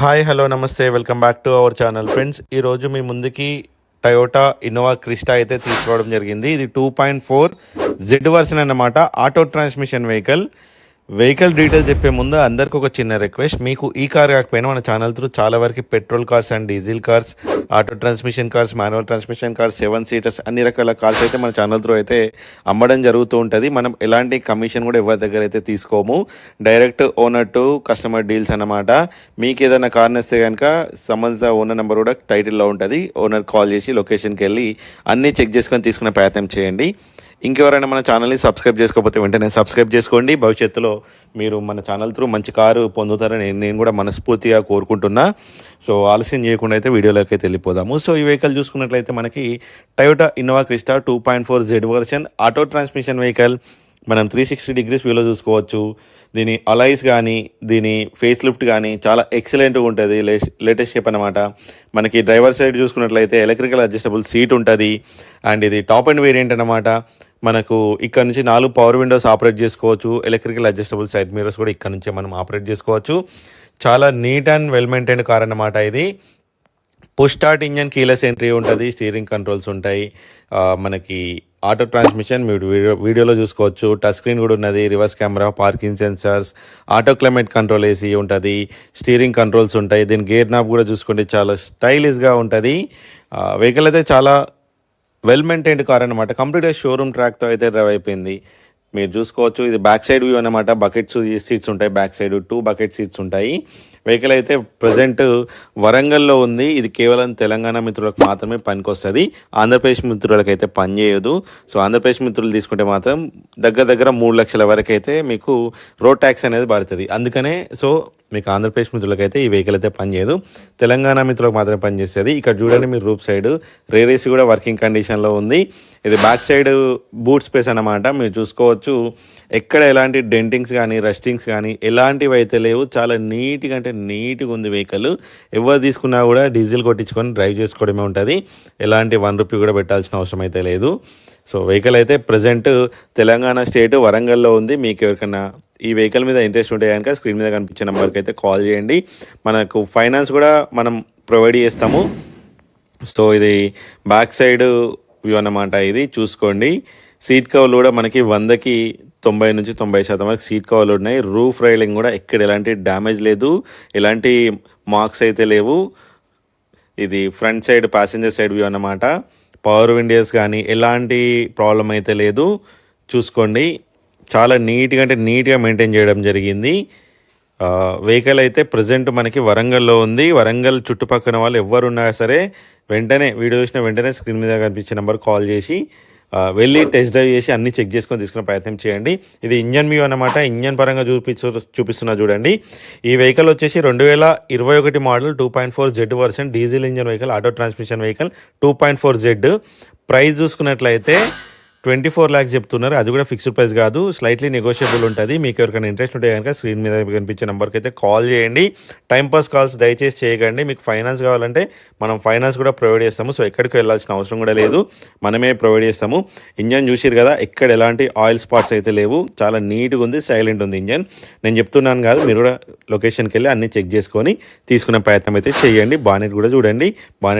Hi hello నమస్తే. Welcome back to our channel. Friends ఈరోజు మీ ముందుకి టయోటా ఇన్నోవా క్రిస్టా అయితే తీసుకోవడం జరిగింది. ఇది two point four Z version అన్నమాట. Auto transmission vehicle. Vehicle detail చెప్పే ముందు అందరికి ఒక చిన్న రిక్వెస్ట్. మీకు ఈ కార్ కాకపోయినా మన ఛానల్ త్రూ చాలా వరకు petrol cars and diesel cars auto transmission cars manual transmission cars seven seaters అన్ని రకాల కార్స్ అయితే మన ఛానల్ త్రూ అయితే అమ్మడం జరుగుతూ ఉంటుంది. మనం ఎలాంటి కమిషన్ కూడా ఎవరి దగ్గర అయితే తీసుకోము. Direct owner to customer deals అన్నమాట. మీకు ఏదైనా కార్ నస్తే కనుక సంబంధిత ఓనర్ నెంబర్ కూడా టైటిల్లో ఉంటుంది. ఓనర్ కాల్ చేసి లొకేషన్కి వెళ్ళి అన్నీ చెక్ చేసుకొని తీసుకునే ప్రయత్నం చేయండి. ఇంకెవరైనా మన ఛానల్ని సబ్స్క్రైబ్ చేసుకోకపోతే వెంటనే సబ్స్క్రైబ్ చేసుకోండి. భవిష్యత్తులో మీరు మన ఛానల్ త్రూ మంచి కారు పొందుతారని నేను కూడా మనస్ఫూర్తిగా కోరుకుంటున్నా. సో ఆలస్యం చేయకుండా అయితే వీడియోలోకి అయితే వెళ్ళిపోదాము. సో ఈ వెహికల్ చూసుకున్నట్లయితే మనకి Toyota Innova Crysta two point four Z version auto transmission vehicle మనం త్రీ సిక్స్టీ డిగ్రీస్ వ్యూలో చూసుకోవచ్చు. దీని అలైస్ కానీ దీని ఫేస్ లిఫ్ట్ కానీ చాలా ఎక్సలెంట్గా ఉంటుంది. లేటెస్ట్ షేప్ అనమాట మనకి డ్రైవర్ సైడ్ చూసుకున్నట్లయితే ఎలక్ట్రికల్ అడ్జస్టబుల్ సీట్ ఉంటుంది. అండ్ ఇది టాప్ అండ్ వేరియంట్ అనమాట మనకు ఇక్కడ నుంచి నాలుగు పవర్ విండోస్ ఆపరేట్ చేసుకోవచ్చు. ఎలక్ట్రికల్ అడ్జస్టబుల్ సైడ్ మిరర్స్ కూడా ఇక్కడ నుంచే మనం ఆపరేట్ చేసుకోవచ్చు. చాలా neat and well maintain car అనమాట ఇది. Push start engine keyless entry ఉంటుంది. స్టీరింగ్ కంట్రోల్స్ ఉంటాయి. మనకి ఆటో ట్రాన్స్మిషన్ మీరు వీడియో వీడియోలో చూసుకోవచ్చు. టచ్ స్క్రీన్ కూడా ఉన్నది. Reverse camera parking sensors auto climate control AC ఉంటుంది. స్టీరింగ్ కంట్రోల్స్ ఉంటాయి. దీని గేర్ నాబ్ కూడా చూసుకుంటే చాలా స్టైలిష్గా ఉంటుంది. వెహికల్ అయితే చాలా వెల్ మెయింటైన్డ్ కార్ అనమాట కంప్లీట్గా షోరూమ్ ట్రాక్తో అయితే డ్రైవ్ అయిపోయింది. మీరు చూసుకోవచ్చు. ఇది బ్యాక్ సైడ్ వ్యూ అనమాట బకెట్స్ సీట్స్ ఉంటాయి. Back side two bucket seats ఉంటాయి. వెహికల్ అయితే ప్రజెంట్ వరంగల్లో ఉంది. ఇది కేవలం తెలంగాణ మిత్రులకు మాత్రమే పనికొస్తుంది. ఆంధ్రప్రదేశ్ మిత్రులకు అయితే పనిచేయదు సో ఆంధ్రప్రదేశ్ మిత్రులు తీసుకుంటే మాత్రం దగ్గర దగ్గర మూడు లక్షల వరకు అయితే మీకు రోడ్ ట్యాక్స్ అనేది పడుతుంది అందుకనే సో మీకు ఆంధ్రప్రదేశ్ మిత్రులకైతే ఈ వెహికల్ అయితే పనిచేయదు తెలంగాణ మిత్రులకు మాత్రమే పనిచేస్తుంది ఇక్కడ చూడండి మీరు రూప్ సైడ్ రేరేసి కూడా వర్కింగ్ కండిషన్లో ఉంది. ఇది బ్యాక్ సైడ్ బూట్ స్పేస్ అన్నమాట. మీరు చూసుకోవచ్చు. ఎక్కడ ఎలాంటి డెంటింగ్స్ కానీ రస్టింగ్స్ కానీ ఎలాంటివి అయితే లేవు. చాలా నీట్గా అంటే నీట్గా ఉంది వెహికల్. ఎవరు తీసుకున్నా కూడా డీజిల్ కొట్టించుకొని డ్రైవ్ చేసుకోవడమే ఉంటుంది. ఎలాంటి వన్ రూపీ కూడా పెట్టాల్సిన అవసరం అయితే లేదు. సో వెహికల్ అయితే ప్రజెంట్ తెలంగాణ స్టేట్ వరంగల్లో ఉంది. మీకు ఎవరికైనా ఈ వెహికల్ మీద ఇంట్రెస్ట్ ఉంటే కనుక స్క్రీన్ మీద కనిపించే నెంబర్కి అయితే కాల్ చేయండి. మనకు ఫైనాన్స్ కూడా మనం ప్రొవైడ్ చేస్తాము. సో ఇది బ్యాక్ సైడ్ వ్యూ అన్నమాట ఇది. చూసుకోండి. సీట్ కవర్లు కూడా మనకి వందకి తొంభై నుంచి తొంభై శాతం వరకు సీట్ కవర్లు ఉన్నాయి. రూఫ్ రైలింగ్ కూడా ఎక్కడ ఎలాంటి డ్యామేజ్ లేదు. ఎలాంటి మార్క్స్ అయితే లేవు. ఇది front side passenger side view అన్నమాట. పవర్ విండోస్ కానీ ఎలాంటి ప్రాబ్లం అయితే లేదు. చూసుకోండి. చాలా నీట్గా అంటే నీట్గా మెయింటైన్ చేయడం జరిగింది. వెహికల్ అయితే ప్రజెంట్ మనకి వరంగల్లో ఉంది. వరంగల్ చుట్టుపక్కల వాళ్ళు ఎవరు ఉన్నా సరే వెంటనే వీడియో చూసిన వెంటనే స్క్రీన్ మీద కనిపించే నెంబర్ కాల్ చేసి వెళ్ళి టెస్ట్ డ్రైవ్ చేసి అన్ని చెక్ చేసుకొని తీసుకునే ప్రయత్నం చేయండి. ఇది ఇంజన్ వ్యూ అనమాట ఇంజన్ పరంగా చూపించు చూపిస్తున్నా చూడండి. ఈ వెహికల్ వచ్చేసి రెండు వేల ఇరవై ఒకటి model two point four Z version diesel engine vehicle auto transmission vehicle two point four Z. Price చూసుకున్నట్లయితే ట్వంటీ ఫోర్ ల్యాక్స్ చెప్తున్నారు. అది కూడా ఫిక్స్డ్ ప్రైస్ కాదు. స్లైట్లీ నెగోషియబుల్ ఉంటుంది. మీకు ఎవరికైనా ఇంట్రెస్ట్ ఉంటే కనుక స్క్రీన్ మీద కనిపించే నెంబర్కి అయితే కాల్ చేయండి. టైంపాస్ కాల్స్ దయచేసి చేయకండి. మీకు ఫైనాన్స్ కావాలంటే మనం ఫైనాన్స్ కూడా ప్రొవైడ్ చేస్తాము. సో ఎక్కడికి వెళ్ళాల్సిన అవసరం కూడా లేదు. మనమే ప్రొవైడ్ చేస్తాము. ఇంజన్ చూసిరు కదా ఎక్కడ ఎలాంటి ఆయిల్ స్పాట్స్ అయితే లేవు. చాలా నీట్గా ఉంది సైలెంట్ ఉంది ఇంజన్. నేను చెప్తున్నాను కాదు మీరు కూడా లొకేషన్కి వెళ్ళి అన్ని చెక్ చేసుకొని తీసుకునే ప్రయత్నం అయితే చేయండి. బానెట్ కూడా చూడండి. బానెట్